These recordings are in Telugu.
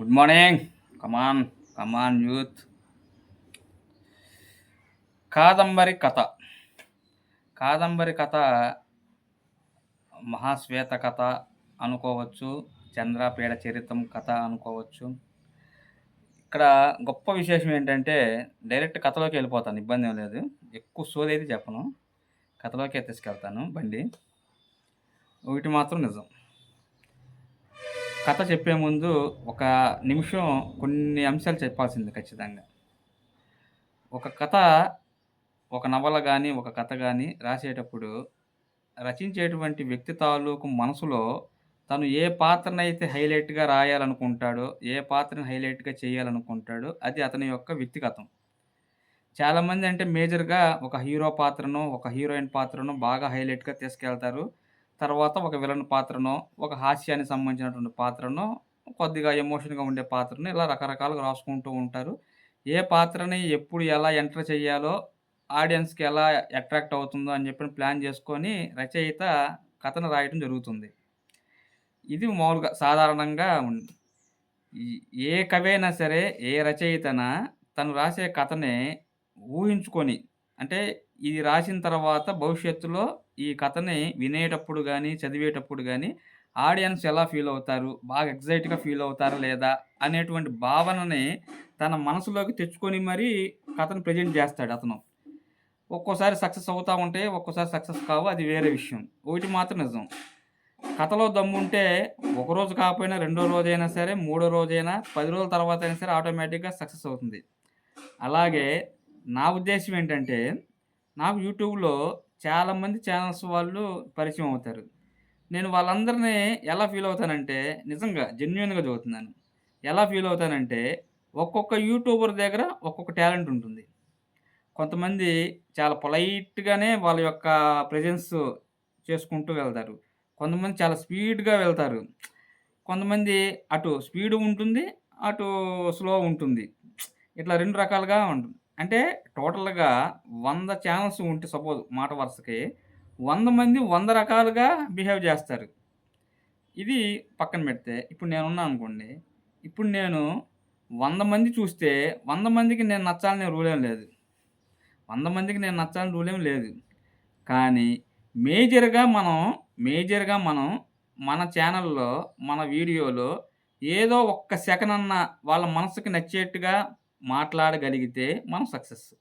Good morning come on come on youth Kadambari కథ. కాదంబరి కథ మహాశ్వేత కథ అనుకోవచ్చు చంద్రపీడ చరిత్రం కథ అనుకోవచ్చు. ఇక్కడ గొప్ప విశేషం ఏంటంటే డైరెక్ట్ కథలోకి వెళ్ళిపోతాను ఇబ్బంది ఏం లేదు. ఎక్కువ సోది అయితే చెప్పను కథలోకి తీసుకెళ్తాను బండి. ఒకటి మాత్రం నిజం. కథ చెప్పే ముందు ఒక నిమిషం కొన్ని అంశాలు చెప్పాల్సింది ఖచ్చితంగా. ఒక కథ ఒక నవల కానీ ఒక కథ కానీ రాసేటప్పుడు రచించేటువంటి వ్యక్తి తాలూకు మనసులో తను ఏ పాత్రనైతే హైలైట్గా రాయాలనుకుంటాడో ఏ పాత్రను హైలైట్గా చేయాలనుకుంటాడో అది అతని యొక్క వ్యక్తిగతం. చాలామంది అంటే మేజర్గా ఒక హీరో పాత్రను ఒక హీరోయిన్ పాత్రను బాగా హైలైట్గా తీసుకెళ్తారు. తర్వాత ఒక విలన్ పాత్రను ఒక హాస్యానికి సంబంధించినటువంటి పాత్రను కొద్దిగా ఎమోషన్గా ఉండే పాత్రను ఇలా రకరకాలుగా రాసుకుంటూ ఉంటారు. ఏ పాత్రని ఎప్పుడు ఎలా ఎంటర్ చేయాలో ఆడియన్స్కి ఎలా అట్రాక్ట్ అవుతుందో అని చెప్పి ప్లాన్ చేసుకొని రచయిత కథను రాయటం జరుగుతుంది. ఇది మామూలుగా సాధారణంగా ఉంది ఏ కవైనా సరే ఏ రచయితన తను రాసే కథని ఊహించుకొని అంటే ఇది రాసిన తర్వాత భవిష్యత్తులో ఈ కథని వినేటప్పుడు కానీ చదివేటప్పుడు కానీ ఆడియన్స్ ఎలా ఫీల్ అవుతారు? బాగా ఎగ్జైట్గా ఫీల్ అవుతారా లేదా? అనేటువంటి భావనని తన మనసులోకి తెచ్చుకొని మరీ కథను ప్రజెంట్ చేస్తాడు అతను. ఒక్కోసారి సక్సెస్ అవుతూ ఉంటే ఒక్కోసారి సక్సెస్ కావు. అది వేరే విషయం. ఒకటి మాత్రం నిజం. కథలో దమ్ముంటే ఒకరోజు కాకపోయినా రెండో రోజైనా సరే మూడో రోజైనా పది రోజుల తర్వాత అయినా సరే ఆటోమేటిక్గా సక్సెస్ అవుతుంది. అలాగే నా ఉద్దేశం ఏంటంటే నాకు యూట్యూబ్లో చాలామంది ఛానల్స్ వాళ్ళు పరిచయం అవుతారు. నేను వాళ్ళందరినీ ఎలా ఫీల్ అవుతానంటే నిజంగా జెన్యున్గా చదువుతున్నాను ఎలా ఫీల్ అవుతానంటే ఒక్కొక్క యూట్యూబర్ దగ్గర ఒక్కొక్క టాలెంట్ ఉంటుంది. కొంతమంది చాలా పొలైట్గానే వాళ్ళ యొక్క ప్రజెన్స్ చేసుకుంటూ వెళ్తారు. కొంతమంది చాలా స్పీడ్గా వెళ్తారు. కొంతమంది అటు స్పీడ్ ఉంటుంది అటు స్లో ఉంటుంది. ఇట్లా రెండు రకాలుగా ఉంటుంది అంటే టోటల్‌గా వంద ఛానల్స్ ఉంటే సపోజ్ మాట వరుసకి వంద మంది వంద రకాలుగా బిహేవ్ చేస్తారు. ఇది పక్కన పెడితే ఇప్పుడు నేనున్నా అనుకోండి. ఇప్పుడు నేను వంద మంది చూస్తే వంద మందికి నేను నచ్చాలనే రూల్ ఏం లేదు. వంద మందికి నేను నచ్చాలని రూల్ ఏం లేదు. కానీ మేజర్‌గా మనం మేజర్‌గా మనం మన ఛానల్‌లో, మన వీడియోలో ఏదో ఒక్క సెకన్ అన్నా వాళ్ళ మనసుకి నచ్చేట్టుగా మాట్లాడగలిగితే మనం సక్సెస్.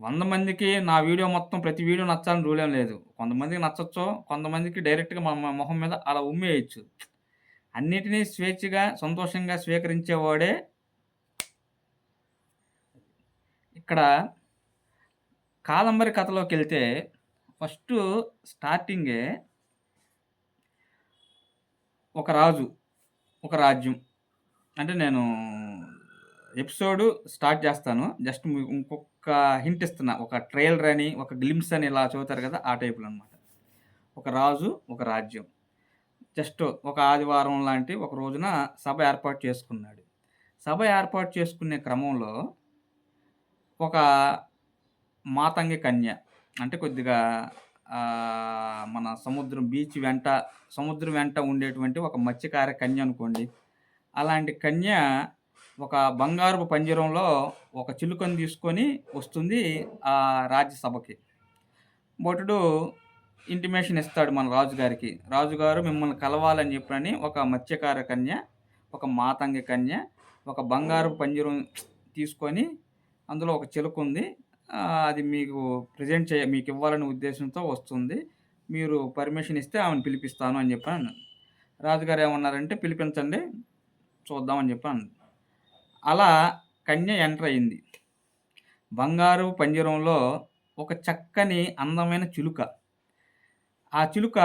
వంద మందికి నా వీడియో మొత్తం ప్రతి వీడియో నచ్చాలని రూల్ ఏం లేదు. కొంతమందికి నచ్చచ్చు కొంతమందికి డైరెక్ట్‌గా మన మొహం మీద అలా ఉమ్మేయచ్చు అన్నిటిని స్వేచ్ఛగా, సంతోషంగా స్వీకరించేవాడే ఇక్కడ కాదంబరి కథలోకెళ్తే ఫస్ట్ స్టార్టింగే ఒక రాజు, ఒక రాజ్యం. అంటే నేను ఎపిసోడ్ స్టార్ట్ చేస్తాను. జస్ట్ ఇంకొక హింట్ ఇస్తున్నా. ఒక ట్రైలర్ అని, ఒక గ్లిమ్స్ అని ఇలా చదువుతారు కదా! ఆ టైప్‌లో అనమాట. ఒక రాజు, ఒక రాజ్యం. జస్ట్ ఒక ఆదివారం లాంటి ఒక రోజున సభ ఏర్పాటు చేసుకున్నాడు. సభ ఏర్పాటు చేసుకునే క్రమంలో ఒక మాతంగి కన్య అంటే కొద్దిగా మన సముద్రం బీచ్ వెంట సముద్రం వెంట ఉండేటువంటి ఒక మత్స్యకార కన్య అనుకోండి. అలాంటి కన్య ఒక బంగారపు పంజరంలో ఒక చిలుకను తీసుకొని వస్తుంది ఆ రాజ్యసభకి. భటుడు ఇంటిమేషన్ ఇస్తాడు మన రాజుగారికి. రాజుగారు మిమ్మల్ని కలవాలని చెప్పని ఒక మత్స్యకార కన్య, ఒక మాతంగి కన్య, ఒక బంగారు పంజరం తీసుకొని అందులో ఒక చిలుక ఉంది. అది మీకు ప్రెజెంట్ చేయ మీకు ఇవ్వాలనే ఉద్దేశంతో వస్తుంది. మీరు పర్మిషన్ ఇస్తే ఆమెను పిలిపిస్తాను అని చెప్పాను రాజుగారు ఏమన్నారంటే పిలిపించండి చూద్దామని చెప్పాను అలా కన్య ఎంటర్ అయింది. బంగారు పంజరంలో ఒక చక్కని అందమైన చిలుక. ఆ చిలుక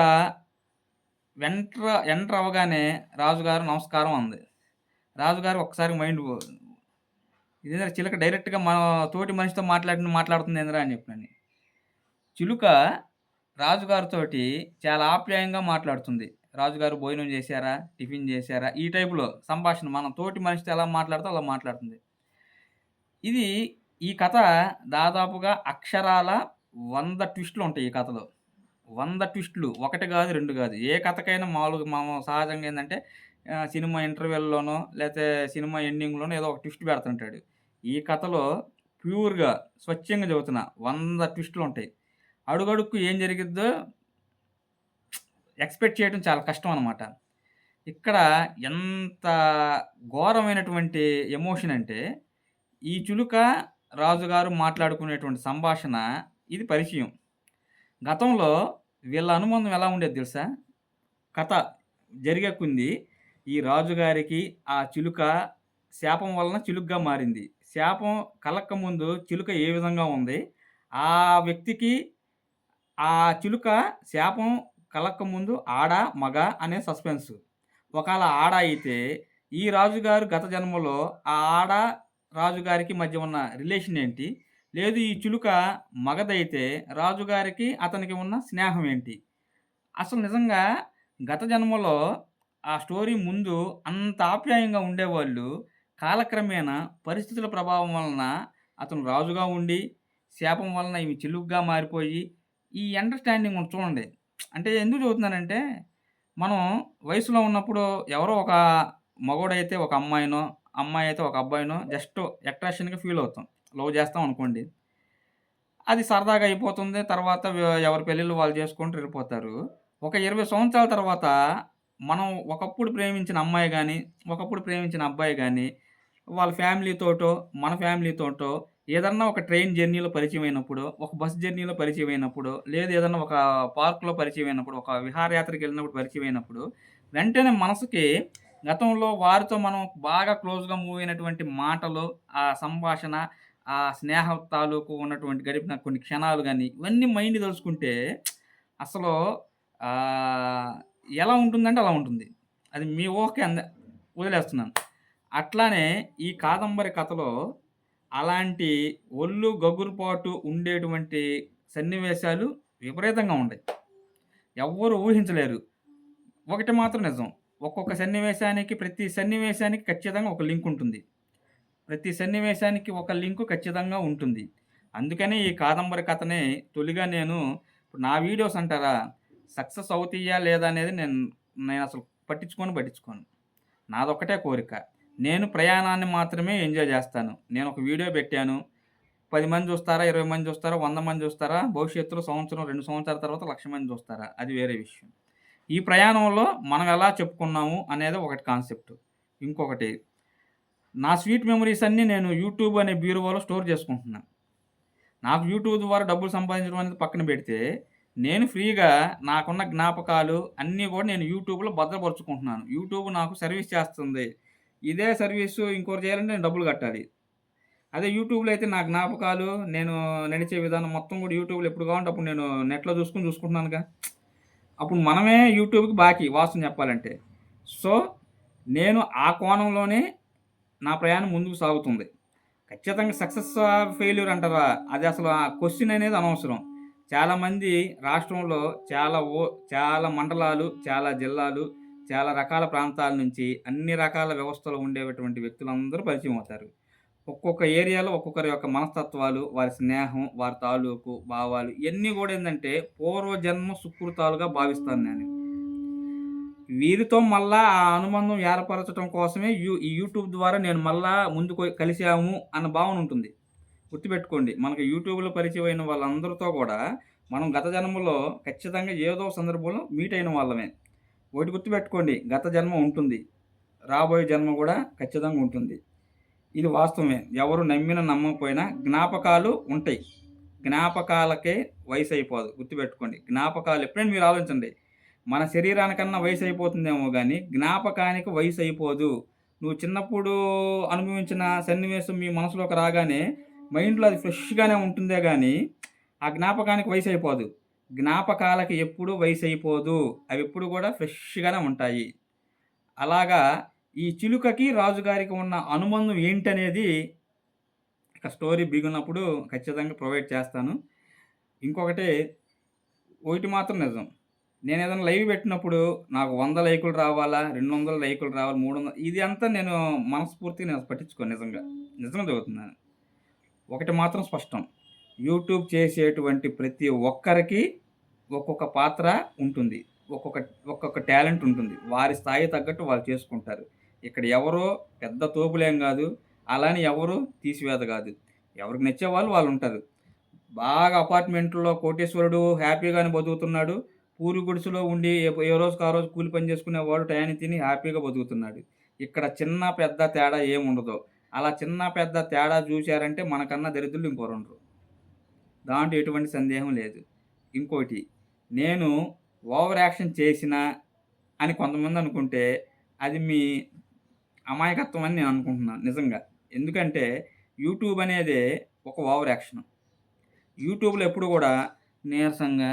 వెంట్ర ఎంటర్ అవ్వగానే రాజుగారు నమస్కారం అంది. రాజుగారు ఒక్కసారి మైండ్ పో చిలుక డైరెక్ట్‌గా మన తోటి మనిషితో మాట్లాడినట్టు మాట్లాడుతుందేందిరా అని చెప్పినని చిలుక రాజుగారితోటి చాలా ఆప్యాయంగా మాట్లాడుతుంది. రాజుగారు భోజనం చేశారా? టిఫిన్ చేశారా? ఈ టైప్‌లో సంభాషణ మనం తోటి మనిషితో ఎలా మాట్లాడితే అలా మాట్లాడుతుంది. ఇది ఈ కథ దాదాపుగా అక్షరాల వంద ట్విస్టులు ఉంటాయి ఈ కథలో. వంద ట్విస్టులు. ఒకటి కాదు రెండు కాదు ఏ కథకైనా మామూలుగా మనం సహజంగా ఏంటంటే సినిమా ఇంటర్వెల్‌లోనో లేకపోతే సినిమా ఎండింగ్‌లోనో ఏదో ఒక ట్విస్ట్ పెడుతుంటాడు. ఈ కథలో ప్యూర్‌గా స్వచ్ఛంగా చెబుతున్న వంద ట్విస్టులు ఉంటాయి అడుగడుక్కు ఏం జరిగిద్దో ఎక్స్‌పెక్ట్ చేయడం చాలా కష్టం అనమాట. ఇక్కడ ఎంత ఘోరమైనటువంటి ఎమోషన్ అంటే, ఈ చులుక, రాజుగారు మాట్లాడుకునేటువంటి సంభాషణ ఇది పరిచయం. గతంలో వీళ్ళ అనుబంధం ఎలా ఉండేది తెలుసా? కథ జరిగకుంది ఈ రాజుగారికి ఆ చిలుక శాపం వలన చిలుకగా మారింది. శాపం కలక్క ముందు చిలుక ఏ విధంగా ఉంది? ఆ వ్యక్తికి ఆ చిలుక శాపం కలక్క ముందు ఆడ, మగ అనే సస్పెన్స్ ఒకవేళ ఆడ అయితే ఈ రాజుగారు గత జన్మలో ఆ ఆడ, రాజుగారికి మధ్య ఉన్న రిలేషన్ ఏంటి? లేదు ఈ చిలుక మగదైతే రాజుగారికి అతనికి ఉన్న స్నేహం ఏంటి? అసలు నిజంగా గత జన్మలో ఆ స్టోరీ ముందు అంత ఆప్యాయంగా ఉండేవాళ్ళు. కాలక్రమేణా పరిస్థితుల ప్రభావం వలన అతను రాజుగా ఉండి, శాపం వలన ఇవి చిలుగ్గా మారిపోయి, ఈ అండర్‌స్టాండింగ్ చూడండి. అంటే ఎందుకు చదువుతున్నానంటే, మనం వయసులో ఉన్నప్పుడు ఎవరో ఒక మగోడైతే ఒక అమ్మాయినో, అమ్మాయి అయితే ఒక అబ్బాయినో జస్ట్ అట్రాక్షన్‌గా ఫీల్ అవుతాం. లవ్ చేస్తాం అనుకోండి. అది సరదాగా అయిపోతుంది. తర్వాత వ ఎవరి పెళ్ళిళ్ళు వాళ్ళు చేసుకుంటూ వెళ్ళిపోతారు. ఒక 20 సంవత్సరాల తర్వాత మనం ఒకప్పుడు ప్రేమించిన అమ్మాయి గాని, ఒకప్పుడు ప్రేమించిన అబ్బాయి గాని, వాళ్ళ ఫ్యామిలీతోటో, మన ఫ్యామిలీతోటో ఏదన్నా ఒక ట్రైన్ జర్నీలో పరిచయం అయినప్పుడు ఒక బస్ జర్నీలో పరిచయం అయినప్పుడు లేదు ఏదన్నా ఒక పార్క్‌లో పరిచయం అయినప్పుడు, ఒక విహారయాత్రకెళ్ళినప్పుడు పరిచయం అయినప్పుడు, వెంటనే మనసుకి గతంలో వారితో మనం బాగా క్లోజ్‌గా మూవ్ అయినటువంటి మాటలు, ఆ సంభాషణ, ఆ స్నేహ తాలూకు ఉన్నటువంటి గడిపిన కొన్ని క్షణాలు కానీ ఇవన్నీ మైండ్ తలుచుకుంటే అసలు ఎలా ఉంటుందంటే అలా ఉంటుంది. అది మీ ఊహకే అంద వదిలేస్తున్నాను. అట్లానే ఈ కాదంబరి కథలో అలాంటి ఒళ్ళు గగురుపాటు ఉండేటువంటి సన్నివేశాలు విపరీతంగా ఉంటాయి. ఎవ్వరు ఊహించలేరు. ఒకటి మాత్రం నిజం. ఒక్కొక్క సన్నివేశానికి, ప్రతి సన్నివేశానికి ఖచ్చితంగా ఒక లింక్ ఉంటుంది. ప్రతి సన్నివేశానికి ఒక లింకు ఖచ్చితంగా ఉంటుంది. అందుకనే ఈ కాదంబరి కథని తొలిగా నేను నా వీడియోస్ అంటారా? సక్సెస్ అవుతాయా లేదా అనేది నేను నేను అసలు పట్టించుకొని పట్టించుకోను. నాదొక్కటే కోరిక. నేను ప్రయాణాన్ని మాత్రమే ఎంజాయ్ చేస్తాను. నేను ఒక వీడియో పెట్టాను. పది మంది చూస్తారా? 20 మంది చూస్తారా? వంద మంది చూస్తారా? భవిష్యత్తులో సంవత్సరం, రెండు సంవత్సరాల తర్వాత లక్ష మంది చూస్తారా? అది వేరే విషయం. ఈ ప్రయాణంలో మనం ఎలా చెప్పుకున్నాము అనేది ఒకటి కాన్సెప్ట్. ఇంకొకటి నా స్వీట్ మెమరీస్ అన్నీ నేను యూట్యూబ్ అనే బీరువాలో స్టోర్ చేసుకుంటున్నాను నాకు యూట్యూబ్ ద్వారా డబ్బులు సంపాదించడం అనేది పక్కన పెడితే, నేను ఫ్రీగా నాకున్న జ్ఞాపకాలు అన్నీ కూడా నేను యూట్యూబ్‌లో భద్రపరుచుకుంటున్నాను. యూట్యూబ్ నాకు సర్వీస్ చేస్తుంది. ఇదే సర్వీసు ఇంకోటి చేయాలంటే నేను డబ్బులు కట్టాలి. అదే యూట్యూబ్‌లో అయితే నా జ్ఞాపకాలు, నేను నడిచే విధానం మొత్తం కూడా యూట్యూబ్‌లో ఎప్పుడు కావాలంటే అప్పుడు నేను నెట్‌లో చూసుకొని చూసుకుంటున్నానుగా. అప్పుడు మనమే యూట్యూబ్‌కి బాకీ వాస్తవం చెప్పాలంటే. సో, నేను ఆ కోణంలోనే నా ప్రయాణం ముందుకు సాగుతుంది. ఖచ్చితంగా సక్సెస్ ఫెయిల్యూర్ అంటారా? అది అసలు ఆ క్వశ్చన్ అనేది అనవసరం. చాలామంది రాష్ట్రంలో చాలా ఓ చాలా మండలాలు, చాలా జిల్లాలు, చాలా రకాల ప్రాంతాల నుంచి అన్ని రకాల వ్యవస్థలు ఉండేటువంటి వ్యక్తులందరూ పరిచయం అవుతారు. ఒక్కొక్క ఏరియాలో ఒక్కొక్కరి యొక్క మనస్తత్వాలు, వారి స్నేహం, వారి తాలూకు భావాలు ఇవన్నీ కూడా ఏంటంటే పూర్వజన్మ సుకృతాలుగా భావిస్తాను నేను. వీరితో మళ్ళా ఆ అనుబంధం ఏర్పరచటం కోసమే యూ ఈ యూట్యూబ్ ద్వారా నేను మళ్ళా ముందుకు కలిసాము అన్న భావన ఉంటుంది. గుర్తుపెట్టుకోండి. మనకు యూట్యూబ్‌లో పరిచయమైన వాళ్ళందరితో కూడా మనం గత జన్మలో ఖచ్చితంగా ఏదో సందర్భంలో మీట్ అయిన వాళ్ళమే. ఒకటి గుర్తుపెట్టుకోండి. గత జన్మ ఉంటుంది. రాబోయే జన్మ కూడా ఖచ్చితంగా ఉంటుంది. ఇది వాస్తవమే. ఎవరు నమ్మినా నమ్మకపోయినా జ్ఞాపకాలు ఉంటాయి. జ్ఞాపకాలకే వయసు అయిపోదు. గుర్తుపెట్టుకోండి. జ్ఞాపకాలు ఎప్పుడైనా మీరు ఆలోచించండి. మన శరీరానికన్నా వయసు అయిపోతుందేమో కానీ జ్ఞాపకానికి వయసు అయిపోదు. నువ్వు చిన్నప్పుడు అనుభవించిన సన్నివేశం మీ మనసులోకి రాగానే మైండ్‌లో అది ఫ్రెష్‌గానే ఉంటుందే కానీ ఆ జ్ఞాపకానికి వయసు అయిపోదు. జ్ఞాపకాలకి ఎప్పుడూ వయసు అయిపోదు. అవి ఎప్పుడు కూడా ఫ్రెష్‌గానే ఉంటాయి. అలాగా ఈ చిలుకకి, రాజుగారికి ఉన్న అనుబంధం ఏంటనేది ఇక స్టోరీ బిగినప్పుడు ఖచ్చితంగా ప్రొవైడ్ చేస్తాను. ఇంకొకటి ఒకటి మాత్రం నిజం. నేను ఏదైనా లైవ్ పెట్టినప్పుడు నాకు వంద లైకులు రావాలా? 200 లైకులు రావాలి? 300 ఇది అంతా నేను మనస్ఫూర్తిగా నేను పట్టించుకోను నిజంగా. నిజంగా చదువుతున్నాను ఒకటి మాత్రం స్పష్టం. యూట్యూబ్ చేసేటువంటి ప్రతి ఒక్కరికి ఒక్కొక్క పాత్ర ఉంటుంది. ఒక్కొక్క ఒక్కొక్క టాలెంట్ ఉంటుంది. వారి స్థాయి తగ్గట్టు వాళ్ళు చేసుకుంటారు. ఇక్కడ ఎవరో పెద్ద తోపులేం కాదు అలా అని ఎవరు తీసివేత కాదు ఎవరికి నచ్చేవాళ్ళు వాళ్ళుంటారు. బాగా అపార్ట్‌మెంట్‌లో కోటేశ్వరుడు హ్యాపీగానే బతుకుతున్నాడు. పూరి గుడిసెలో ఉండి ఏ రోజుకు రోజుకి ఆ రోజు కూలి పని చేసుకునేవాడు టయాన్ని తిని హ్యాపీగా బతుకుతున్నాడు. ఇక్కడ చిన్న, పెద్ద తేడా ఏముండదు. అలా చిన్న, పెద్ద తేడా చూశారంటే మనకన్నా దరిద్రులు ఇంకోరుండ్రు దాంట్లో ఎటువంటి సందేహం లేదు. ఇంకోటి నేను ఓవర్ యాక్షన్ చేసిన అని కొంతమంది అనుకుంటే అది మీ అమాయకత్వం అని నేను అనుకుంటున్నాను నిజంగా. ఎందుకంటే యూట్యూబ్ అనేది ఒక ఓవర్ యాక్షన్. యూట్యూబ్‌లో ఎప్పుడు కూడా నీరసంగా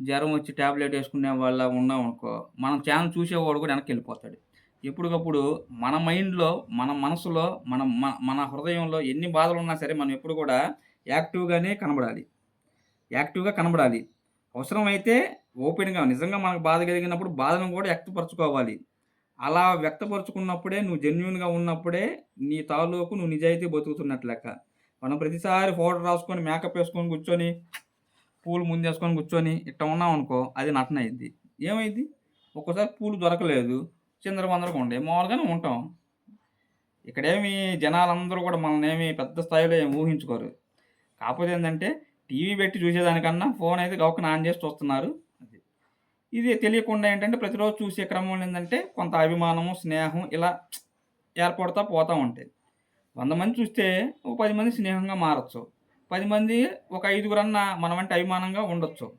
జ్వరం వచ్చి టాబ్లెట్ వేసుకునే వాళ్ళ ఉన్నామనుకో, మనం ఛానల్ చూసేవాడు కూడా వెనక్కెళ్ళిపోతాడు. ఎప్పటికప్పుడు మన మైండ్‌లో, మన మనసులో, మన మన హృదయంలో ఎన్ని బాధలు ఉన్నా సరే మనం ఎప్పుడు కూడా యాక్టివ్‌గానే కనబడాలి. యాక్టివ్‌గా కనబడాలి. అవసరమైతే ఓపెన్‌గా నిజంగా మనకు బాధ కలిగినప్పుడు బాధను కూడా వ్యక్తపరచుకోవాలి. అలా వ్యక్తపరుచుకున్నప్పుడే నువ్వు జెన్యున్గా ఉన్నప్పుడే నీ తాలూకు నువ్వు నిజాయితీ బతుకుతున్నట్టు లెక్క. మనం ప్రతిసారి ఫోటో రాసుకొని, మేకప్ వేసుకొని కూర్చొని, పూలు ముందేసుకొని కూర్చొని ఇట్ట ఉన్నామనుకో అది నటన అయింది ఏమైంది ఒక్కోసారి పూలు దొరకలేదు. చిందరవందరగా ఉండే మామూలుగానే ఉంటాం. ఇక్కడేమి జనాలందరూ కూడా మనల్ని ఏమి పెద్ద స్థాయిలో ఏమి ఊహించుకోరు. కాకపోతే ఏంటంటే టీవీ పెట్టి చూసేదానికన్నా ఫోన్ అయితే గౌకన ఆన్ చేసి చూస్తున్నారు. అది. ఇది తెలియకుండా ఏంటంటే ప్రతిరోజు చూసే క్రమంలో ఏంటంటే కొంత అభిమానము, స్నేహం ఇలా ఏర్పడతా పోతూ ఉంటాయి. వంద మంది చూస్తే ఒక పది మంది స్నేహంగా మారచ్చు పది మంది ఒక ఐదుగురన్నా అంటే అభిమానంగా ఉండొచ్చు.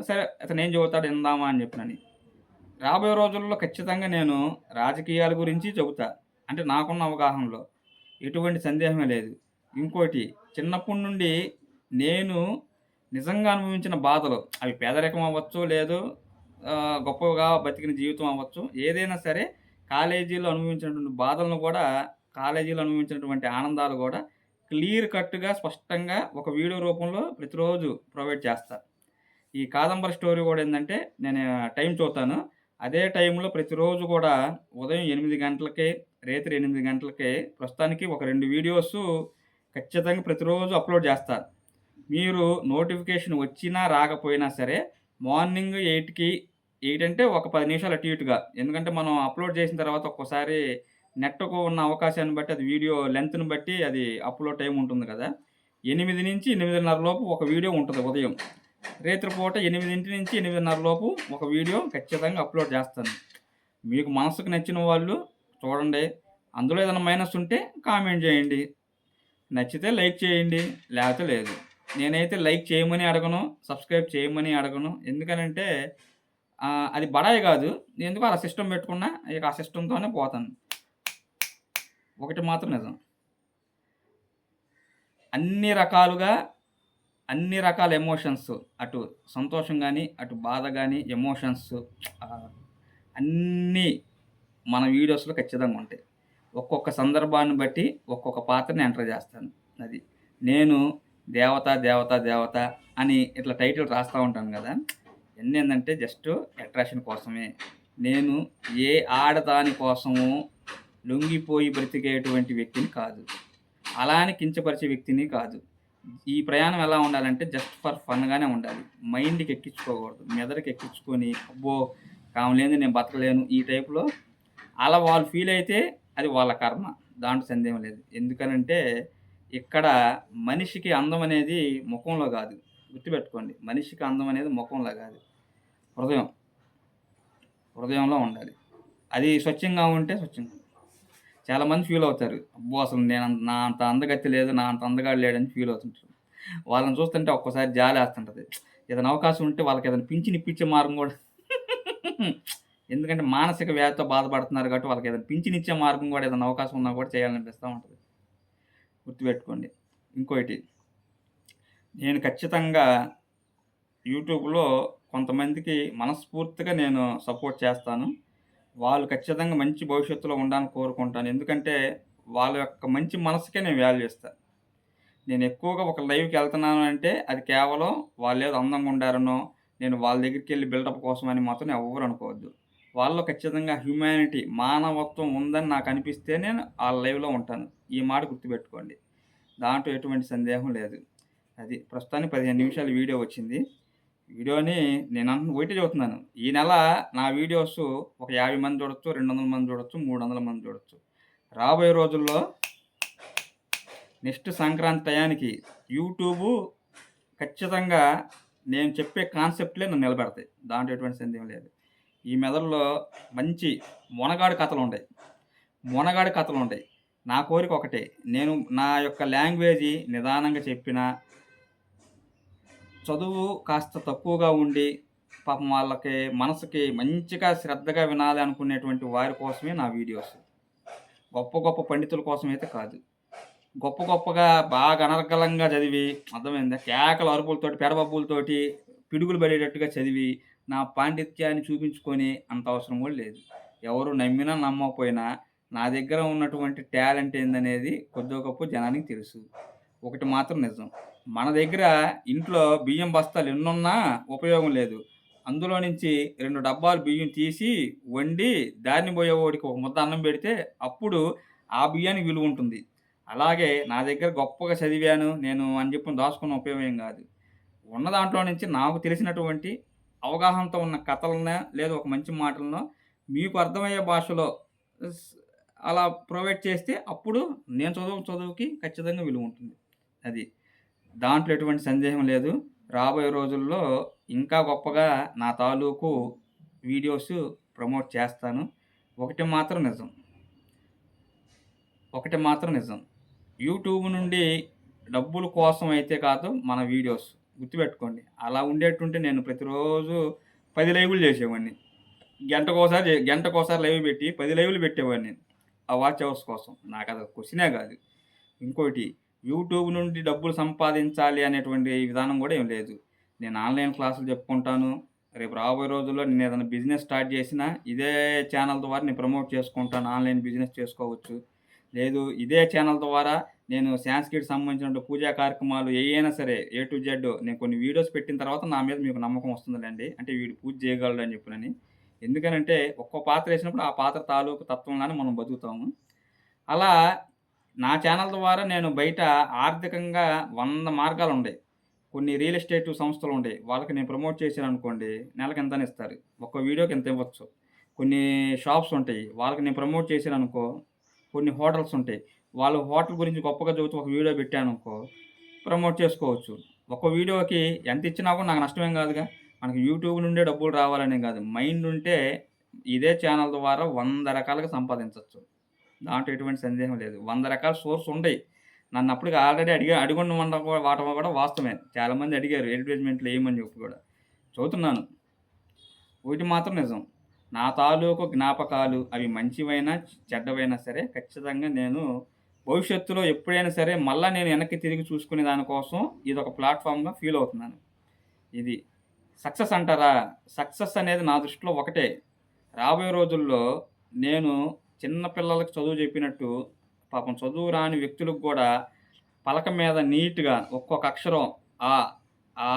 సరే అతను ఏం చెబుతాడు ఇందామా అని చెప్పినని. రాబోయే రోజుల్లో ఖచ్చితంగా నేను రాజకీయాల గురించి చెబుతా. అంటే నాకున్న అవగాహనలో. ఎటువంటి సందేహమే లేదు. ఇంకోటి చిన్నప్పటి నుండి నేను నిజంగా అనుభవించిన బాధలు అవి పేదరికం అవ్వచ్చు, లేదు గొప్పగా బతికిన జీవితం అవ్వచ్చు. ఏదైనా సరే కాలేజీలో అనుభవించినటువంటి బాధలను కూడా కాలేజీలో అనుభవించినటువంటి ఆనందాలు కూడా క్లియర్ కట్‌గా స్పష్టంగా ఒక వీడియో రూపంలో ప్రతిరోజు ప్రొవైడ్ చేస్తా. ఈ కాదంబరి స్టోరీ కూడా ఏంటంటే నేను టైం చూస్తాను. అదే టైంలో ప్రతిరోజు కూడా ఉదయం ఎనిమిది గంటలకే రాత్రి ఎనిమిది గంటలకే ప్రస్తుతానికి ఒక రెండు వీడియోసు ఖచ్చితంగా ప్రతిరోజు అప్‌లోడ్ చేస్తాను మీరు నోటిఫికేషన్ వచ్చినా రాకపోయినా సరే మార్నింగ్ 8కి 8 అంటే ఒక పది నిమిషాలు అటు ఇటుగా. ఎందుకంటే మనం అప్‌లోడ్ చేసిన తర్వాత ఒక్కోసారి నెట్‌కు ఉన్న అవకాశాన్ని బట్టి అది వీడియో లెంత్ని బట్టి అది అప్‌లోడ్ టైం ఉంటుంది కదా! ఎనిమిది నుంచి 8:30 లోపు ఒక వీడియో ఉంటుంది ఉదయం. రేత్రిపూట పూట 8 నుంచి 8:30 లోపు ఒక వీడియో ఖచ్చితంగా అప్‌లోడ్ చేస్తాను. మీకు మనసుకు నచ్చిన వాళ్ళు చూడండి. అందులో ఏదైనా మైనస్ ఉంటే కామెంట్ చేయండి. నచ్చితే లైక్ చేయండి. లేకపోతే లేదు. నేనైతే లైక్ చేయమని అడగను. సబ్స్క్రైబ్ చేయమని అడగను. ఎందుకనంటే అది బడాయి కాదు ఎందుకు అలా సిస్టమ్ పెట్టుకున్నా ఇక ఆ సిస్టమ్‌తోనే పోతాను. ఒకటి మాత్రం నిజం. అన్ని రకాలుగా అన్ని రకాల ఎమోషన్స్ అటు సంతోషం కానీ అటు బాధ కానీ ఎమోషన్స్ అన్నీ మన వీడియోస్‌లో ఖచ్చితంగా ఉంటాయి. ఒక్కొక్క సందర్భాన్ని బట్టి ఒక్కొక్క పాత్రని ఎంటర్ చేస్తాను. అది. నేను దేవత, దేవత, దేవత అని ఇట్లా టైటిల్ రాస్తూ ఉంటాను కదా ఇయన్నీ ఏంటంటే జస్ట్ అట్రాక్షన్ కోసమే. నేను ఏ ఆడదాని కోసము లొంగిపోయి బ్రతికేటువంటి వ్యక్తిని కాదు. అలా అని కించపరిచే వ్యక్తిని కాదు. ఈ ప్రయాణం ఎలా ఉండాలంటే జస్ట్ ఫర్ ఫన్‌గానే ఉండాలి. మైండ్‌కి ఎక్కించుకోకూడదు. మెదడుకి ఎక్కించుకొని అబ్బో! ఆమె నేను బతకలేను ఈ టైప్‌లో అలా వాళ్ళు ఫీల్ అయితే అది వాళ్ళ కర్మ. దాంట్లో సందేహం లేదు. ఎందుకనంటే ఇక్కడ మనిషికి అందం అనేది ముఖంలో కాదు గుర్తుపెట్టుకోండి. మనిషికి అందం అనేది ముఖంలో కాదు హృదయం. హృదయంలో ఉండాలి. అది స్వచ్ఛంగా ఉంటే స్వచ్ఛంగా చాలామంది ఫీల్ అవుతారు. అబ్బో! అసలు నేను నా అంత అందగతి లేదు. నా అంత అందగాడు లేడని ఫీల్ అవుతుంటారు. వాళ్ళని చూస్తుంటే ఒక్కోసారి వేస్తుంటుంది ఏదైనా అవకాశం ఉంటే వాళ్ళకి ఏదైనా పింఛన్ ఇప్పించే మార్గం కూడా ఎందుకంటే మానసిక వ్యాధితో బాధపడుతున్నారు కాబట్టి వాళ్ళకి ఏదైనా పింఛనిచ్చే మార్గం కూడా ఏదైనా అవకాశం ఉన్నా కూడా చేయాలనిపిస్తూ ఉంటుంది గుర్తుపెట్టుకోండి. ఇంకోటి నేను ఖచ్చితంగా యూట్యూబ్‌లో కొంతమందికి మనస్ఫూర్తిగా నేను సపోర్ట్ చేస్తాను. వాళ్ళు ఖచ్చితంగా మంచి భవిష్యత్తులో ఉండాలని కోరుకుంటాను. ఎందుకంటే వాళ్ళ యొక్క మంచి మనసుకే నేను వాల్యూ ఇస్తాను నేను ఎక్కువగా ఒక లైవ్కి వెళ్తున్నాను అంటే అది కేవలం వాళ్ళు ఏదో అందంగా ఉండారనో, నేను వాళ్ళ దగ్గరికి వెళ్ళి బిల్డప్ కోసమని మాత్రం ఎవరు అనుకోవద్దు. వాళ్ళలో ఖచ్చితంగా హ్యుమానిటీ మానవత్వం ఉందని నాకు అనిపిస్తే నేను ఆ లైవ్‌లో ఉంటాను. ఈ మాట గుర్తుపెట్టుకోండి. దాంట్లో ఎటువంటి సందేహం లేదు. అది. ప్రస్తుతానికి పదిహేను నిమిషాలు వీడియో వచ్చింది. వీడియోని నేను అన్ ఒకటే చెబుతున్నాను. ఈ నెల నా వీడియోస్ ఒక 50 మంది చూడొచ్చు, 200 మంది చూడొచ్చు, 300 మంది చూడొచ్చు. రాబోయే రోజుల్లో నెక్స్ట్ సంక్రాంతి టయానికి యూట్యూబు ఖచ్చితంగా నేను చెప్పే కాన్సెప్ట్‌లే నన్ను నిలబెడతాయి. దాంట్లో ఎటువంటి సందేహం లేదు. ఈ మెదడులో మంచి మొనగాడు కథలుంటాయి. మొనగాడి కథలుంటాయి. నా కోరిక ఒకటే. నేను నా యొక్క లాంగ్వేజీ నిదానంగా చెప్పినా చదువు కాస్త తక్కువగా ఉండి, పాపం వాళ్ళకి మనసుకి మంచిగా శ్రద్ధగా వినాలి అనుకునేటువంటి వారి కోసమే నా వీడియోస్. గొప్ప గొప్ప పండితుల కోసం అయితే కాదు. గొప్ప గొప్పగా బాగా అనర్గళంగా చదివి అర్థమైందా? కేకల అరుపులతోటి, పెడబబ్బులతోటి పిడుగులు పడేటట్టుగా చదివి, నా పాండిత్యాన్ని చూపించుకొని అంత అవసరం కూడా లేదు. ఎవరు నమ్మినా నమ్మకపోయినా నా దగ్గర ఉన్నటువంటి టాలెంట్ ఏందనేది కొద్దిగా జనానికి తెలుసు. ఒకటి మాత్రం నిజం. మన దగ్గర ఇంట్లో బియ్యం బస్తాలు ఎన్నున్నా ఉపయోగం లేదు. అందులో నుంచి రెండు డబ్బాలు బియ్యం తీసి, వండి దాన్ని పోయేవాడికి ఒక ముద్ద అన్నం పెడితే అప్పుడు ఆ బియ్యానికి విలువ ఉంటుంది. అలాగే నా దగ్గర గొప్పగా చదివాను నేను అని చెప్పి దాచుకున్న ఉపయోగం కాదు. ఉన్న దాంట్లో నుంచి నాకు తెలిసినటువంటి అవగాహనతో ఉన్న కథలనో, లేదా ఒక మంచి మాటలనో మీకు అర్థమయ్యే భాషలో అలా ప్రొవైడ్ చేస్తే అప్పుడు నేను చదువు చదువుకి ఖచ్చితంగా విలువ ఉంటుంది. అది. దాంట్లో ఎటువంటి సందేహం లేదు. రాబోయే రోజుల్లో ఇంకా గొప్పగా నా తాలూకు వీడియోస్ ప్రమోట్ చేస్తాను. ఒకటి మాత్రం నిజం. ఒకటి మాత్రం నిజం. యూట్యూబ్ నుండి డబ్బుల కోసం అయితే కాదు మన వీడియోస్. గుర్తుపెట్టుకోండి. అలా ఉండేటుంటే నేను ప్రతిరోజు పది లైవ్‌లు చేసేవాడిని. గంటకోసారి గంటకోసారి లైవ్ పెట్టి పది లైవ్‌లు పెట్టేవాడిని. ఆ వాచ్ అవర్స్ కోసం. నాకు అది క్వశ్చనే కాదు. ఇంకోటి యూట్యూబ్ నుండి డబ్బులు సంపాదించాలి అనేటువంటి విధానం కూడా ఏం లేదు. నేను ఆన్‌లైన్ క్లాసులు చెప్పుకుంటాను. రేపు రాబోయే రోజుల్లో నేను ఏదైనా బిజినెస్ స్టార్ట్ చేసినా ఇదే ఛానల్ ద్వారా నేను ప్రమోట్ చేసుకుంటాను. ఆన్‌లైన్ బిజినెస్ చేసుకోవచ్చు. లేదు ఇదే ఛానల్ ద్వారా నేను సాంస్క్రిట్‌కి సంబంధించిన పూజా కార్యక్రమాలు ఏవైనా సరే ఏ టు జెడ్ నేను కొన్ని వీడియోస్ పెట్టిన తర్వాత నా మీద మీకు నమ్మకం వస్తుందిలేండి అంటే వీడు పూజ చేయగలడు అని చెప్పినని. ఎందుకనంటే ఒక్కో పాత్ర వేసినప్పుడు ఆ పాత్ర తాలూకు తత్వంలానే మనం బతుకుతాము. అలా నా ఛానల్ ద్వారా నేను బయట ఆర్థికంగా వంద మార్గాలు ఉన్నాయి కొన్ని రియల్ ఎస్టేట్ ఉన్నాయి వాళ్ళకి నేను ప్రమోట్ చేశాననుకోండి నెలకి ఎంత ఇస్తారు. ఒక్క వీడియోకి ఇంత ఇవ్వచ్చు. కొన్ని షాప్స్ ఉంటాయి. వాళ్ళకి నేను ప్రమోట్ చేశాననుకో కొన్ని హోటల్స్ ఉంటాయి. వాళ్ళ హోటల్ గురించి గొప్పగా చెబుతూ ఒక వీడియో పెట్టాననుకో ప్రమోట్ చేసుకోవచ్చు. ఒక వీడియోకి ఎంత ఇచ్చినా కూడా నాకు నష్టమేం కాదుగా. మనకి యూట్యూబ్ నుండే డబ్బులు రావాలనే కాదు. మైండ్ ఉంటే ఇదే ఛానల్ ద్వారా వంద రకాలుగా సంపాదించవచ్చు దాంట్లో ఎటువంటి సందేహం లేదు. వంద రకాల సోర్స్ ఉండయి. నన్ను అప్పటికి ఆల్రెడీ అడిగా అడుగుండ వాటం కూడా వాస్తవమే. చాలామంది అడిగారు అడ్వర్టైజ్‌మెంట్‌లు వేయమని చెప్పి కూడా. చదువుతున్నాను ఒకటి మాత్రం నిజం. నా తాలూకు జ్ఞాపకాలు అవి మంచివైనా, చెడ్డవైనా సరే ఖచ్చితంగా నేను భవిష్యత్తులో ఎప్పుడైనా సరే మళ్ళీ నేను వెనక్కి తిరిగి చూసుకునే దానికోసం ఇది ఒక ప్లాట్ఫామ్గా ఫీల్ అవుతున్నాను. ఇది. సక్సెస్ అంటారా? సక్సెస్ అనేది నా దృష్టిలో ఒకటే. రాబోయే రోజుల్లో నేను చిన్న పిల్లలకి చదువు చెప్పినట్టు పాపం చదువు రాని వ్యక్తులకు కూడా పలక మీద నీట్‌గా ఒక్కొక్క అక్షరం ఆ, ఆ,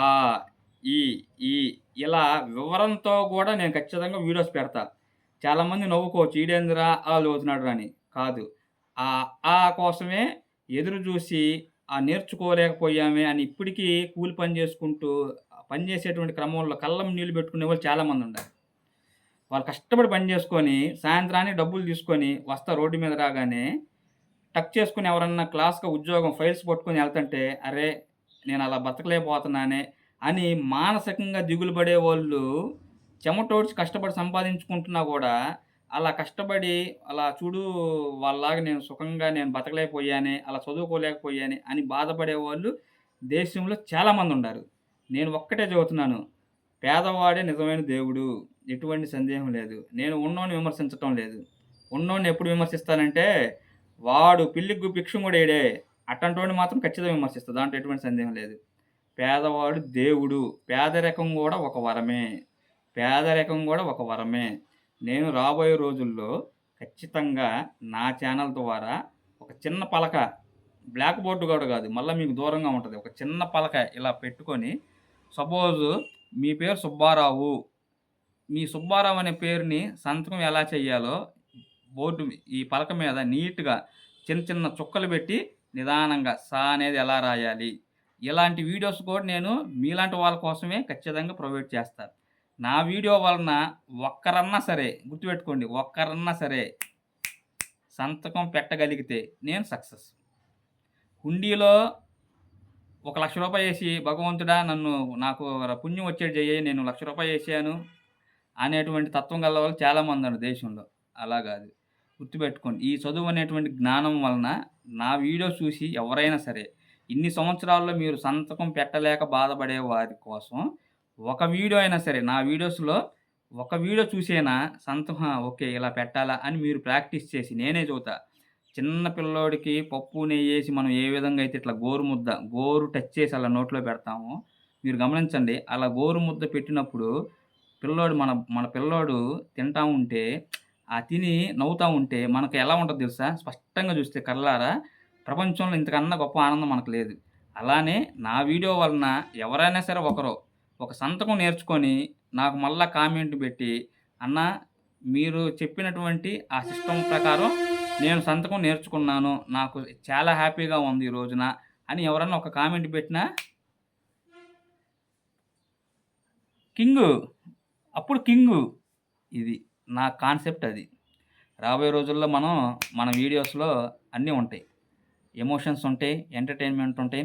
ఈ, ఈ ఇలా వివరంతో కూడా నేను ఖచ్చితంగా వీడియోస్ పెడతా. చాలామంది నవ్వుకోవచ్చు. ఈడేందిరా ఆ చదువుతున్నాడురా అని. కాదు. ఆ ఆ కోసమే ఎదురు చూసి ఆ నేర్చుకోలేకపోయామే అని ఇప్పటికీ కూలి పని చేసుకుంటూ పని చేసేటువంటి క్రమంలో కళ్ళం పెట్టుకునే వాళ్ళు చాలామంది ఉన్నారు. వాళ్ళు కష్టపడి పని చేసుకొని సాయంత్రానికి డబ్బులు తీసుకొని వస్తా రోడ్డు మీద రాగానే టక్ చేసుకుని ఎవరన్నా క్లాస్‌గా ఉద్యోగం ఫైల్స్ పట్టుకొని వెళ్తుంటే అరే! నేను అలా బతకలేకపోతున్నానే అని మానసికంగా దిగులు పడే వాళ్ళు చెమటోడ్చి కష్టపడి సంపాదించుకుంటున్నా కూడా అలా కష్టపడి అలా చూడు వాళ్ళలాగా నేను సుఖంగా నేను బతకలేకపోయానే, అలా చదువుకోలేకపోయానే అని బాధపడేవాళ్ళు దేశంలో చాలామంది ఉన్నారు. నేను ఒక్కటే చెబుతున్నాను. పేదవాడే నిజమైన దేవుడు. ఎటువంటి సందేహం లేదు. నేను ఉన్నోని విమర్శించటం లేదు. ఉన్నోని ఎప్పుడు విమర్శిస్తానంటే వాడు పిల్లికి ఏడే అట్టంటోని మాత్రం ఖచ్చితంగా విమర్శిస్తాను దాంట్లో ఎటువంటి సందేహం లేదు. పేదవాడు దేవుడు. పేదరికం కూడా ఒక వరమే. పేదరికం కూడా ఒక వరమే. నేను రాబోయే రోజుల్లో ఖచ్చితంగా నా ఛానల్ ద్వారా ఒక చిన్న పలక బ్లాక్ బోర్డు కూడా కాదు. మళ్ళీ మీకు దూరంగా ఉంటుంది ఒక చిన్న పలక ఇలా పెట్టుకొని సపోజ్ మీ పేరు సుబ్బారావు. మీ సుబ్బారావు అనే పేరుని సంతకం ఎలా చేయాలో బోర్డు ఈ పలక మీద నీట్‌గా చిన్న చిన్న చుక్కలు పెట్టి నిదానంగా స అనేది ఎలా రాయాలి? ఇలాంటి వీడియోస్ కూడా నేను మీలాంటి వాళ్ళ కోసమే ఖచ్చితంగా ప్రొవైడ్ చేస్తాను నా వీడియో వలన ఒక్కరన్నా సరే గుర్తుపెట్టుకోండి. ఒక్కరన్నా సరే సంతకం పెట్టగలిగితే నేను సక్సెస్. హుండీలో ఒక లక్ష రూపాయలు వేసి భగవంతుడా నన్ను నాకు పుణ్యం వచ్చేది చెయ్యి. నేను లక్ష రూపాయలు వేసాను అనేటువంటి తత్వం గలవాళ్ళు చాలామందున్నారు దేశంలో. అలా కాదు గుర్తుపెట్టుకోండి. ఈ చదువు అనేటువంటి జ్ఞానం వలన నా వీడియో చూసి ఎవరైనా సరే ఇన్ని సంవత్సరాల్లో మీరు సంతకం పెట్టలేక బాధపడే వారి కోసం ఒక వీడియో అయినా సరే నా వీడియోస్‌లో ఒక వీడియో చూసైనా సంతకం ఓకే. ఇలా పెట్టాలా అని మీరు ప్రాక్టీస్ చేసి నేనే చెబుతా. చిన్న పిల్లోడికి పప్పు, నెయ్యేసి మనం ఏ విధంగా అయితే ఇట్లా గోరు ముద్ద గోరు టచ్ చేసి అలా నోట్లో పెడతామో మీరు గమనించండి. అలా గోరు ముద్ద పెట్టినప్పుడు పిల్లోడు మన మన పిల్లోడు తింటా ఉంటే ఆ తిని నవ్వుతా ఉంటే మనకు ఎలా ఉంటుంది తెలుసా? స్పష్టంగా చూస్తే కళ్ళారా ప్రపంచంలో ఇంతకన్నా గొప్ప ఆనందం మనకు లేదు. అలానే నా వీడియో వలన ఎవరైనా సరే ఒకరు ఒక సంతకం నేర్చుకొని నాకు మళ్ళా కామెంట్ పెట్టి అన్న మీరు చెప్పినటువంటి ఆ సిస్టమ్ ప్రకారం నేను సంతకం నేర్చుకున్నాను. నాకు చాలా హ్యాపీగా ఉంది ఈ రోజున అని ఎవరన్నా ఒక కామెంట్ పెట్టినా కింగ్ అప్పుడు కింగ్ ఇది నా కాన్సెప్ట్ అది. రాబోయే రోజుల్లో మనం మన వీడియోస్‌లో అన్నీ ఉంటాయి. ఎమోషన్స్ ఉంటాయి. ఎంటర్‌టైన్‌మెంట్ ఉంటాయి.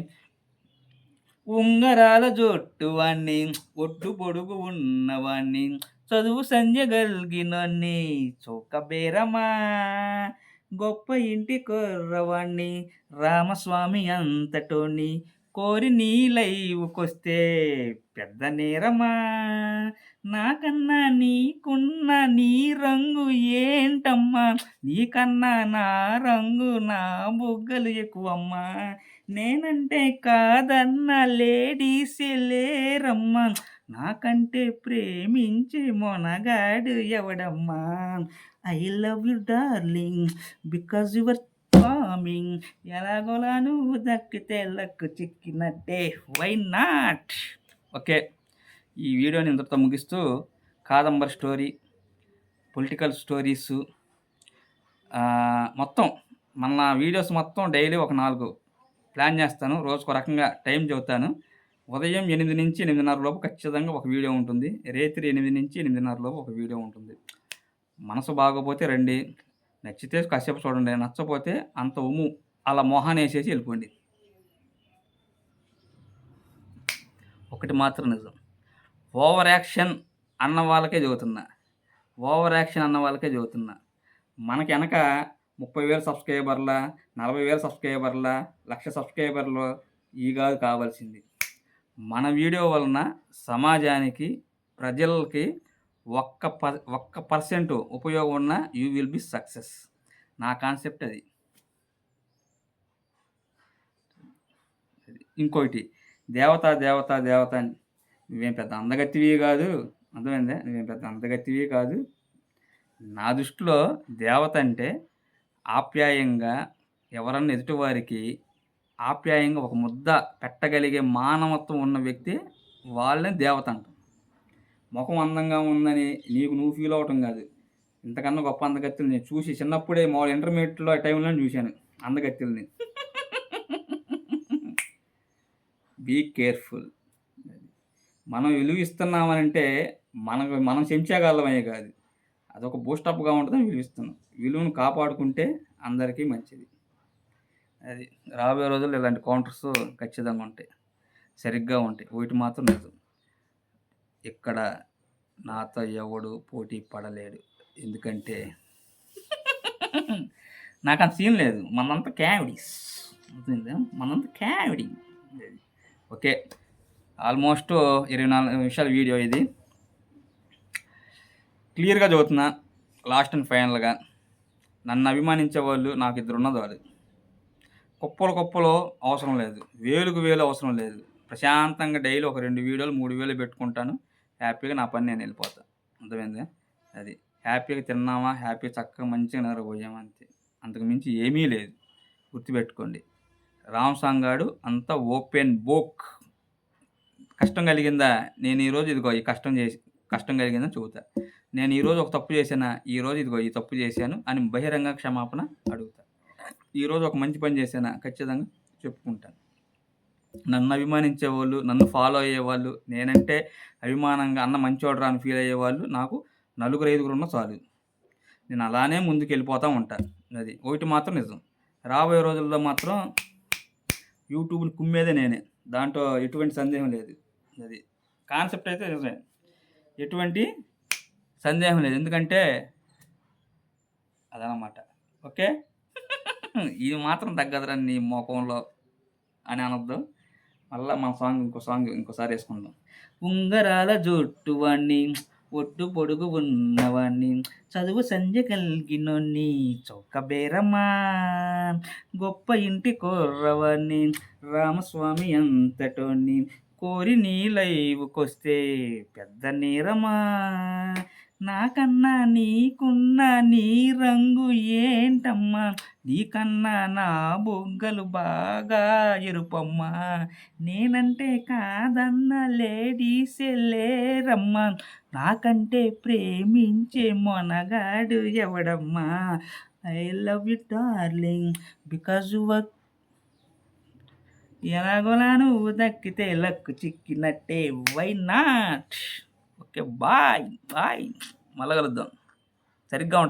ఉంగరాల జొట్టు వాణ్ణి, ఒట్టు పొడుగు ఉన్నవాణ్ణి, చదువు సంధ్య గలిగినోన్ని, చౌక బేరమా, గొప్ప ఇంటి కుర్రవాణ్ణి, రామస్వామి అంతటోని కోరి నీ లైవ్‌కొస్తే పెద్ద నేరమా, నాకన్నా నీకున్న నీ రంగు ఏంటమ్మా, నీకన్నా నా రంగు నా బుగ్గలు ఎక్కువమ్మా, నేనంటే కాదన్న లేడీసే లేరమ్మా, నాకంటే ప్రేమించి మొనగాడు ఎవడమ్మా, I love you darling because your coming ఎలాగోలా నువ్వు దక్కితే లక్కు చిక్కినట్టే వై నాట్? ఓకే. ఈ వీడియోని ఇంతటితో ముగిస్తూ కాదంబరి స్టోరీ, పొలిటికల్ స్టోరీసు మొత్తం మన వీడియోస్ మొత్తం డైలీ ఒక నాలుగు ప్లాన్ చేస్తాను. రోజుకు రకంగా టైం చెబుతాను. ఉదయం 8-8:30 లోపు ఖచ్చితంగా ఒక వీడియో ఉంటుంది. రేత్రి 8-8:30 లోపు ఒక వీడియో ఉంటుంది. మనసు బాగోపోతే రండి. నచ్చితే కాసేపు చూడండి. నచ్చపోతే అంత ఉమ్ము అలా మొహాన్ని వేసేసి వెళ్ళిపోండి ఒకటి మాత్రం నిజం. ఓవర్ యాక్షన్ అన్న వాళ్ళకే చదువుతున్నా ఓవర్ యాక్షన్ అన్న వాళ్ళకే చెబుతున్నా. ముప్పై వేల సబ్‌స్క్రైబర్ల, 40,000 సబ్‌స్క్రైబర్ల, లక్ష సబ్‌స్క్రైబర్లు ఈ కాదు కావాల్సింది. మన వీడియో వలన సమాజానికి, ప్రజలకి ఒక్క ప ఒక్క పర్సెంట్ ఉపయోగం ఉన్న యూ విల్ బి సక్సెస్. నా కాన్సెప్ట్ అది. ఇంకోటి దేవత, దేవత, దేవత అని నువ్వేం పెద్ద అందగత్తివి కాదు అర్థమైందా? నువ్వేం పెద్ద అందగత్తివి కాదు. నా దృష్టిలో దేవత అంటే ఆప్యాయంగా ఎవరన్నా ఎదుటివారికి ఆప్యాయంగా ఒక ముద్ద పెట్టగలిగే మానవత్వం ఉన్న వ్యక్తి వాళ్ళని దేవత అంటాం. ముఖం అందంగా ఉందని నీకు నువ్వు ఫీల్ అవటం కాదు ఇంతకన్నా గొప్ప అందగత్తెలు నేను చూసి చిన్నప్పుడే మామూలు ఇంటర్మీడియట్లో టైంలో టైంలోనే చూశాను అందగత్తుల్ని బీ కేర్‌ఫుల్. మనం విలువ ఇస్తున్నామనంటే మనకు మనం చెంచాగాళ్ళమనే కాదు. అదొక బూస్టప్‌గా ఉంటుందని విలువిస్తున్నాం. విలువను కాపాడుకుంటే అందరికీ మంచిది. అది. రాబోయే రోజుల్లో ఇలాంటి కౌంటర్స్ ఖచ్చితంగా ఉంటాయి. సరిగ్గా ఉంటాయి. ఒకటి మాత్రం నిజం. ఇక్కడ నాతో ఎవడు పోటీ పడలేడు. ఎందుకంటే నాకు అంత సీన్ లేదు. మనంతా క్యావిడీస్ మనంతా మనదంతా ఓకే. ఆల్మోస్ట్ 24 నిమిషాల వీడియో ఇది. క్లియర్‌గా చదువుతున్నా లాస్ట్ అండ్ ఫైనల్‌గా నన్ను అభిమానించే వాళ్ళు నాకు ఇద్దరున్నారు వాళ్ళు. కుప్పలు కుప్పలు అవసరం లేదు. వేలుకు వేలు అవసరం లేదు. ప్రశాంతంగా డైలీ ఒక రెండు వీడియోలు, మూడు వేలు పెట్టుకుంటాను. హ్యాపీగా నా పని నేను వెళ్ళిపోతాను అర్థమైందా? అది. హ్యాపీగా తిన్నామా, హ్యాపీగా చక్కగా మంచిగా నిద్రపోయామా అంతే. అంతకు మించి ఏమీ లేదు. గుర్తుపెట్టుకోండి. రామ్ సాంగాడు అంతా ఓపెన్ బుక్. కష్టం కలిగిందా? నేను ఈరోజు ఇదిగో ఈ కష్టం చేసి కష్టం కలిగిందని చెబుతా. నేను ఈరోజు ఒక తప్పు చేశానా? ఈరోజు ఇదిగో ఈ తప్పు చేశాను అని బహిరంగ క్షమాపణ అడుగుతా. ఈరోజు ఒక మంచి పని చేశానా? ఖచ్చితంగా చెప్పుకుంటాను. నన్ను అభిమానించేవాళ్ళు నన్ను ఫాలో అయ్యేవాళ్ళు నేనంటే అభిమానంగా అన్న మంచోడరా అని ఫీల్ అయ్యేవాళ్ళు నాకు నలుగురు ఐదుగురు ఉన్న చాలు నేను అలానే ముందుకు వెళ్ళిపోతూ ఉంటాను అది ఒకటి మాత్రం నిజం రాబోయే రోజుల్లో మాత్రం యూట్యూబ్ని కుమ్మేదే నేనే దాంట్లో ఎటువంటి సందేహం లేదు అది కాన్సెప్ట్ అయితే నిజమే ఎటువంటి సందేహం లేదు. ఎందుకంటే అదనమాట. ఓకే? ఇది మాత్రం తగ్గదురా నీ మోకంలో అని అనొద్దు. మళ్ళీ మన సాంగ్ ఇంకో సాంగ్ ఇంకోసారి వేసుకుందాం. ఉంగరాల జొట్టు వాణ్ణి ఒట్టు పొడుగు ఉన్నవాణ్ణి చదువు సంధ్య కలిగినోన్ని చౌక బేరమ్మా గొప్ప ఇంటి కోర్రవాణ్ణి రామస్వామి అంతటోని కోరి నీ లైవ్కొస్తే పెద్ద నేరమా నాకన్నా నీకున్న నీ రంగు ఏంటమ్మా? నీకన్నా నా బొగ్గలు బాగా ఎరుపమ్మా. నేనంటే కాదన్న లేడీసే లేరమ్మా. నాకంటే ప్రేమించే మొనగాడు ఎవడమ్మా? I love you darling because you work ఎలాగోలా నువ్వు దక్కితే luck చిక్కినట్టే. Why not okay bye bye. మళ్ళా కలుద్దాం. సరిగ్గా ఉంటుంది